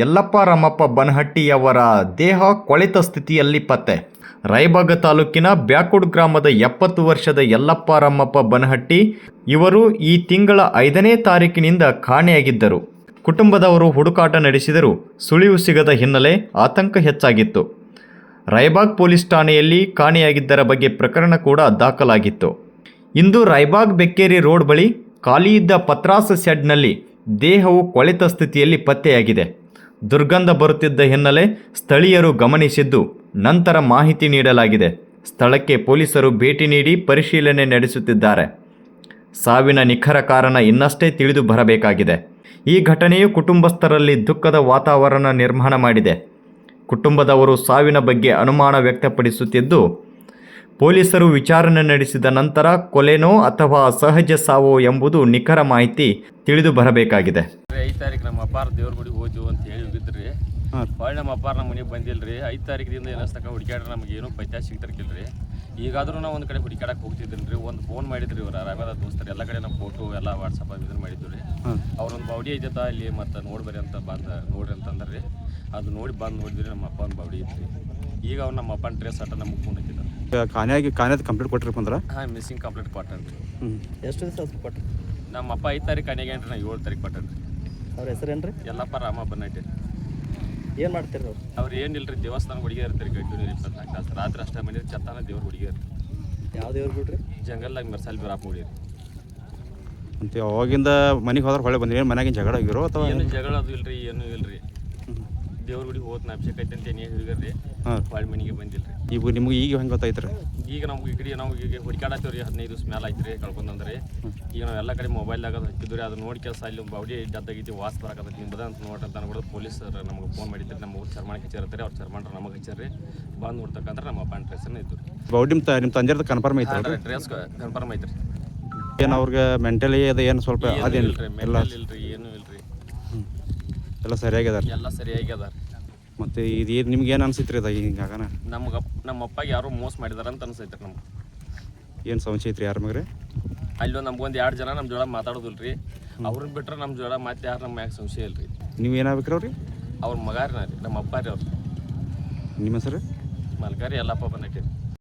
ಯಲ್ಲಪ್ಪ ರಾಮಪ್ಪ ಬನಹಟ್ಟಿಯವರ ದೇಹ ಕೊಳೆತ ಸ್ಥಿತಿಯಲ್ಲಿ ಪತ್ತೆ. ರಾಯಬಾಗ ತಾಲೂಕಿನ ಬ್ಯಾಕುಡ್ ಗ್ರಾಮದ ಎಪ್ಪತ್ತು ವರ್ಷದ ಯಲ್ಲಪ್ಪ ರಾಮಪ್ಪ ಬನಹಟ್ಟಿ ಇವರು ಈ ತಿಂಗಳ ಐದನೇ ತಾರೀಕಿನಿಂದ ಕಾಣೆಯಾಗಿದ್ದರು. ಕುಟುಂಬದವರು ಹುಡುಕಾಟ ನಡೆಸಿದರೂ ಸುಳಿವು ಸಿಗದ ಹಿನ್ನೆಲೆ ಆತಂಕ ಹೆಚ್ಚಾಗಿತ್ತು. ರಾಯಬಾಗ್ ಪೊಲೀಸ್ ಠಾಣೆಯಲ್ಲಿ ಕಾಣೆಯಾಗಿದ್ದರ ಬಗ್ಗೆ ಪ್ರಕರಣ ಕೂಡ ದಾಖಲಾಗಿತ್ತು. ಇಂದು ರಾಯಬಾಗ್ ಬೆಕ್ಕೇರಿ ರೋಡ್ ಬಳಿ ಖಾಲಿಯಿದ್ದ ಪತ್ರಾಸ ಶೆಡ್ನಲ್ಲಿ ದೇಹವು ಕೊಳೆತ ಸ್ಥಿತಿಯಲ್ಲಿ ಪತ್ತೆಯಾಗಿದೆ. ದುರ್ಗಂಧ ಬರುತ್ತಿದ್ದ ಹಿನ್ನೆಲೆ ಸ್ಥಳೀಯರು ಗಮನಿಸಿದ್ದು. ನಂತರ ಮಾಹಿತಿ ನೀಡಲಾಗಿದೆ. ಸ್ಥಳಕ್ಕೆ ಪೊಲೀಸರು ಭೇಟಿ ನೀಡಿ ಪರಿಶೀಲನೆ ನಡೆಸುತ್ತಿದ್ದಾರೆ. ಸಾವಿನ ನಿಖರ ಕಾರಣ ಇನ್ನಷ್ಟೇ ತಿಳಿದು ಬರಬೇಕಾಗಿದೆ. ಈ ಘಟನೆಯು ಕುಟುಂಬಸ್ಥರಲ್ಲಿ ದುಃಖದ ವಾತಾವರಣ ನಿರ್ಮಾಣ ಮಾಡಿದೆ. ಕುಟುಂಬದವರು ಸಾವಿನ ಬಗ್ಗೆ ಅನುಮಾನ ವ್ಯಕ್ತಪಡಿಸುತ್ತಿದ್ದು, ಪೊಲೀಸರು ವಿಚಾರಣೆ ನಡೆಸಿದ ನಂತರ ಕೊಲೆನೋ ಅಥವಾ ಸಹಜ ಸಾವೋ ಎಂಬುದು ನಿಖರ ಮಾಹಿತಿ ತಿಳಿದು ಬರಬೇಕಾಗಿದೆ. ಐದು ತಾರೀಕು ನಮ್ಮ ಅಪ್ಪಾರ ದೇವ್ರ ಗುಡಿಗೆ ಹೋದ್ವು ಅಂತ ಹೇಳಿ ಹೋಗಿದ್ರಿ. ಹೊಳ್ಳಿ ನಮ್ಮ ಅಪ್ಪಾರ ನಮ್ಮ ಮನೆಗೆ ಬಂದಿಲ್ರಿ. ಐದು ತಾರೀಕಿದಿಂದ ಏನಸ್ತಕ ಹುಡುಕ್ಯಾಡ್ರೆ ನಮ್ಗೆ ಏನೂ ಪೈತ್ಯ ರೀ ಈಗಾದರೂ ನಾವು ಒಂದು ಕಡೆ ಹುಡುಕಾಡಕ್ಕೆ ಹೋಗ್ತಿದ್ದೀನಿ ರೀ ಒಂದು ಫೋನ್ ಮಾಡಿದ್ರಿ ಇವ್ರು ರಾಯಬಾದ ದೋಸ್ತರು ಎಲ್ಲ ಕಡೆ ನಮ್ಮ ಫೋಟೋ ಎಲ್ಲ ವಾಟ್ಸಪ್ ಇದನ್ನು ಮಾಡಿದ್ವಿ ರೀ. ಅವ್ರೊಂದು ಬಾವಡಿ ಐತದ ಇಲ್ಲಿ ಮತ್ತು ನೋಡ್ಬರಿ ಅಂತ ಬಂದ ನೋಡ್ರಿ ಅಂತಂದ್ರೆ. ರೀ ಅದು ನೋಡಿ ಬಂದು ನೋಡಿದ್ರಿ ನಮ್ಮ ಅಪ್ಪನ ಒಂದು ಬಾಡಿ ಐತ್ರಿ. ಈಗ ಅವ್ರು ನಮ್ಮ ಅಪ್ಪನ ಡ್ರೆಸ್ ಆಟ ನಮಗೆ ಫೋನ್ ಹಾಕಿದ್ದಾರೆ ಖಾನೆಯಾಗಿ ಕಾನ್ಯಾದ ಕಂಪ್ಲೀಟ್ ಕೊಟ್ಟಿರಪ್ಪ ಅಂದ್ರೆ? ಹಾಂ ಮಿಸ್ಸಿಂಗ್ ಕಂಪ್ಲೀಟ್ ಕೊಟ್ಟನ್ರಿ. ಹ್ಞೂ ಎಷ್ಟು ದಿವಸ ಕೊಟ್ಟರು ನಮ್ಮ ಅಪ್ಪ ಐದು ತಾರೀಕು ಕನೆಗೆ ನಾ ಏಳು ತಾರೀಕು ಕೊಟ್ಟನ್ರಿ. ಅವ್ರ ಹೆಸರೇನು ರೀ ಎಲ್ಲಪ್ಪ ರಾಮ ಬನ್ನಟ್ಟಿ. ಏನು ಮಾಡ್ತೀರಿ ಅವ್ರು? ಅವ್ರು ಏನಿಲ್ರಿ ದೇವಸ್ಥಾನ ಹುಡುಗಿ ಇರ್ತಾರೆ ನೀರು ಇಪ್ಪತ್ನಾಲ್ಕು ತಾಸು. ರಾತ್ರಿ ಅಷ್ಟೇ ಮನೆ ಚತ್ತಾನ ದೇವ್ರ ಹುಡುಗಿ ಇರ್ತಾರೆ ಯಾವ ದೇವ್ರ ಬಿಡ್ರಿ? ಜಂಗಲ್ದಾಗ ಮೆರ್ಸಾಲ್ ಬೀರಾಪ್ ಹುಡುಗಿ ಅಂತ ಅವಾಗಿಂದ ಮನೆಗೆ ಹೋದ್ರೆ ಹೊಳೆ ಬಂದ್ರಿ? ಏನು ಮನ್ಯಾಗಿನ ಜಗಳ ಆಗಿರೋ ಅಥವಾ ಏನು ಜಗಳ ಅದು ಇಲ್ರಿ ಏನು ಇಲ್ರಿ. ದೇವ್ರ ಗುಡಿಗೆ ಹೋದ್ ಅಭಿಷೇಕ ಐತೆ ಅಂತ ಏನೇ ಹೇಳಿದ್ರಿ? ಹಾಂ. ಹೊಳ್ ಮನೆಗೆ ರೀ ಈಗ ನಿಮ್ಗೆ ಈಗ ಹೆಂಗೆ ಗೊತ್ತಾಯ್ತು ರೀ ಈಗ ನಮ್ಗೆ ಈ ಕಡೆ ನಾವು ಈಗ ಹುಡುಕಾಡತ್ತೀವ್ರಿ ಹದಿನೈದು ದಿವಸ ಮೇಲೆ ರೀ ಕಳ್ಕೊಂಡ್ರಿ ಈಗ ನಾವು ಎಲ್ಲ ಕಡೆ ಮೊಬೈಲ್ದಾಗ ಅದು ಹಚ್ಚಿದ್ರಿ ಅದು ನೋಡಿ ಕೆಲಸ ಇಲ್ಲಿ ಬಾಡಿ ಡದ್ದಾಗೈತಿ ವಾಸ್ ಬರಕತ್ತೈತಿ. ನಿಮ್ದು ಅಂತ ನೋಡ್ರಿ ಅಂತ ಅನ್ಬಿಟ್ಟು ಪೊಲೀಸ್ ನಮಗೆ ಫೋನ್ ಮಾಡಿದ್ರೆ ನಮ್ಮ ಊರು ಚರ್ಮಾಣಿಗೆ ಹಚ್ಚಿರ್ತಾರೆ ಅವ್ರು ಚರ್ಮಾನ್ರ ನಮಗೆ ಹಚ್ಚಾರ್ರಿ. ಬಂದು ನೋಡ್ತಕ್ಕಂದ್ರೆ ನಮ್ಮ ಅಪ್ಪನ ಇತ್ತು ಇದ್ದು ಬೌಡಿ ನಿಮ್ಮ ನಿಮ್ಮ ಕನ್ಫರ್ಮ್ ಐತೆ ರೀ ಡ್ರೆಸ್ ಕನ್ಫರ್ಮ್ ಐತ್ರಿ. ಏನು ಅವ್ರಿಗೆ ಮೆಂಟಲಿ ಅದು ಏನು ಸ್ವಲ್ಪ ಅದೇನು ಇಲ್ಲ? ಎಲ್ಲ ಮೆಂಟಲ್ ಇಲ್ರಿ ಏನು ಇಲ್ರಿ ಹ್ಞೂ ಎಲ್ಲ ಸರಿಯಾಗ್ಯದ ಎಲ್ಲ ಸರಿಯಾಗಿ ಅದಾರ ಮತ್ತು ಇದು ಏನು ನಿಮ್ಗೆ ಏನು ಅನ್ಸಿತ್ರಿ ಅದ ಹಿಂಗಾಗನ ನಮ್ಗೆ ನಮ್ಮ ಅಪ್ಪಾಗ ಯಾರು ಮೋಸ ಮಾಡಿದಾರ ಅಂತ ಅನ್ಸೈತ್ರಿ ನಮ್ಗೆ. ಏನು ಸಮಸ್ಯೆ ಐತ್ರಿ ಯಾರ ಮ್ಯಾಗ ರೀ ಅಲ್ಲಿ ನಮ್ಗೊಂದು ಎರಡು ಜನ ನಮ್ಮ ಜೋಡ ರೀ ಅವ್ರನ್ನ ಬಿಟ್ರೆ ನಮ್ಮ ಜೋಳ ಮತ್ತೆ ಯಾರು ನಮ್ಮ ಮ್ಯಾಗ ಸಂಶಯ ಇಲ್ರಿ. ನೀವು ಏನಾಗ್ಬೇಕ್ರಿ ಅವ್ರಿ? ಅವ್ರ ಮಗಾರಿ ರೀ ನಮ್ಮ ಅಪ್ಪ ರೀ ಅವ್ರು. ನಿಮ್ಮ ಹೆಸರು? ಮಲ್ಕಾರಿ ಎಲ್ಲಪ್ಪ ಬಂದೈತಿ.